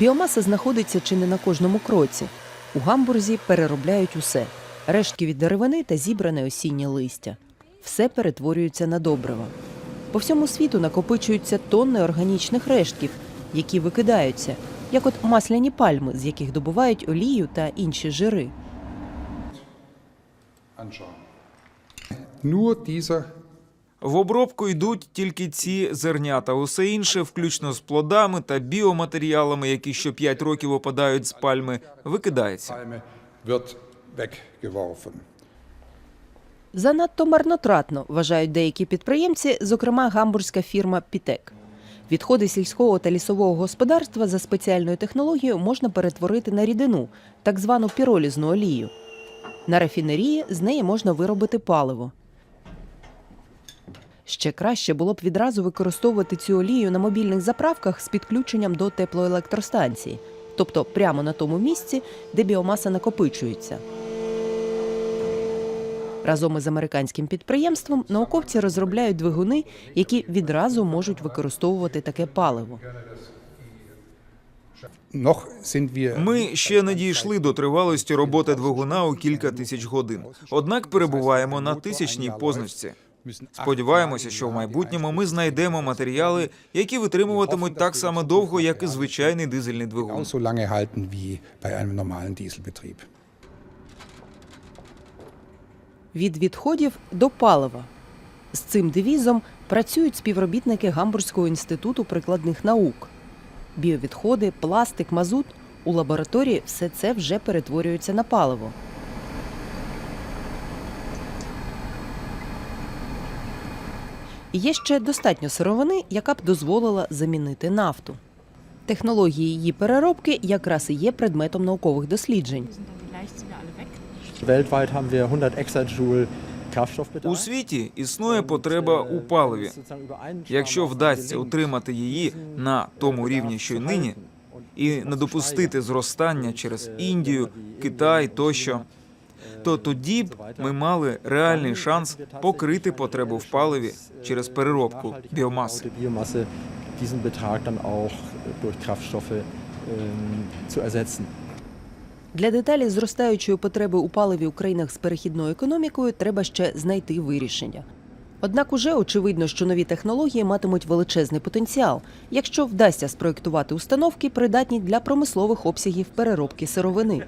Біомаса знаходиться чи не на кожному кроці. У гамбурзі переробляють усе: рештки від деревини та зібране осіннє листя. Все перетворюється на добрива. По всьому світу накопичуються тонни органічних рештків, які викидаються, як от масляні пальми, з яких добувають олію та інші жири. Nur dieser В обробку йдуть тільки ці зернята. Усе інше, включно з плодами та біоматеріалами, які що 5 років опадають з пальми, викидається. Занадто марнотратно вважають деякі підприємці, зокрема гамбурзька фірма Пітек. Відходи сільського та лісового господарства за спеціальною технологією можна перетворити на рідину, так звану піролізну олію. На рафінерії з неї можна виробити паливо. Ще краще було б відразу використовувати цю олію на мобільних заправках з підключенням до теплоелектростанції, тобто прямо на тому місці, де біомаса накопичується. Разом із американським підприємством науковці розробляють двигуни, які відразу можуть використовувати таке паливо. Ми ще не дійшли до тривалості роботи двигуна у кілька тисяч годин. Однак перебуваємо на тисячній позначці. Сподіваємося, що в майбутньому ми знайдемо матеріали, які витримуватимуть так само довго, як і звичайний дизельний двигун. Від відходів до палива. З цим девізом працюють співробітники Гамбурзького інституту прикладних наук. Біовідходи, пластик, мазут у лабораторії все це вже перетворюється на паливо. І Є ще достатньо сировини, яка б дозволила замінити нафту. Технології її переробки якраз і є предметом наукових досліджень. sind dann die Leichtsinn alle weg. Weltweit haben wir 100 Exajoule Kraftstoffbedarf. У світі існує потреба у паливі. Якщо вдасться утримати її на тому рівні, що й нині, і не допустити зростання через Індію, Китай тощо, то тоді б ми мали реальний шанс покрити потребу в паливі через переробку біомаси. Ähm. Для деталі зростаючої потреби у паливі у країнах з перехідною економікою треба ще знайти вирішення. Однак уже очевидно, що нові технології матимуть величезний потенціал, якщо вдасться спроєктувати установки, придатні для промислових обсягів переробки сировини.